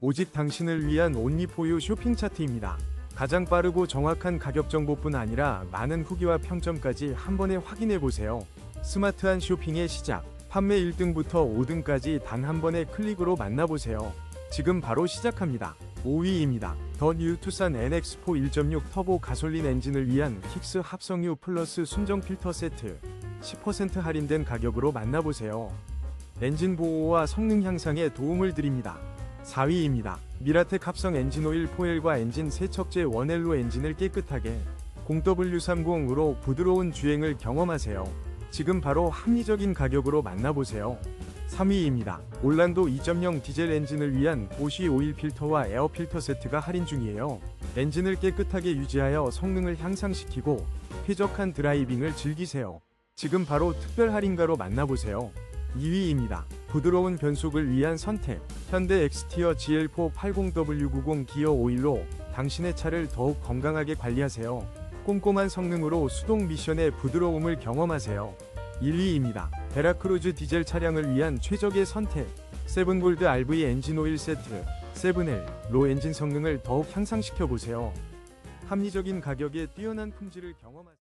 오직 당신을 위한 온리포유 쇼핑 차트입니다. 가장 빠르고 정확한 가격 정보뿐 아니라 많은 후기와 평점까지 한 번에 확인해 보세요. 스마트한 쇼핑의 시작. 판매 1등부터 5등까지 단 한 번의 클릭으로 만나보세요. 지금 바로 시작합니다. 5위입니다. 더 뉴 투싼 NX4 1.6 터보 가솔린 엔진을 위한 킥스 합성유 플러스 순정 필터 세트 10% 할인된 가격으로 만나보세요. 엔진 보호와 성능 향상에 도움을 드립니다. 4위입니다. 미라텍 합성 엔진 오일 포엘과 엔진 세척제 원엘로 엔진을 깨끗하게 0W30으로 부드러운 주행을 경험하세요. 지금 바로 합리적인 가격으로 만나보세요. 3위입니다. 올란도 2.0 디젤 엔진을 위한 보쉬 오일 필터와 에어 필터 세트가 할인 중이에요. 엔진을 깨끗하게 유지하여 성능을 향상시키고 쾌적한 드라이빙을 즐기세요. 지금 바로 특별 할인가로 만나보세요. 2위입니다. 부드러운 변속을 위한 선택. 현대 엑스티어 GL4 80W90 기어 오일로 당신의 차를 더욱 건강하게 관리하세요. 꼼꼼한 성능으로 수동 미션의 부드러움을 경험하세요. 1위입니다. 베라크루즈 디젤 차량을 위한 최적의 선택. 세븐골드 RV 엔진 오일 세트. 세븐엘 로 엔진 성능을 더욱 향상시켜 보세요. 합리적인 가격에 뛰어난 품질을 경험하세요.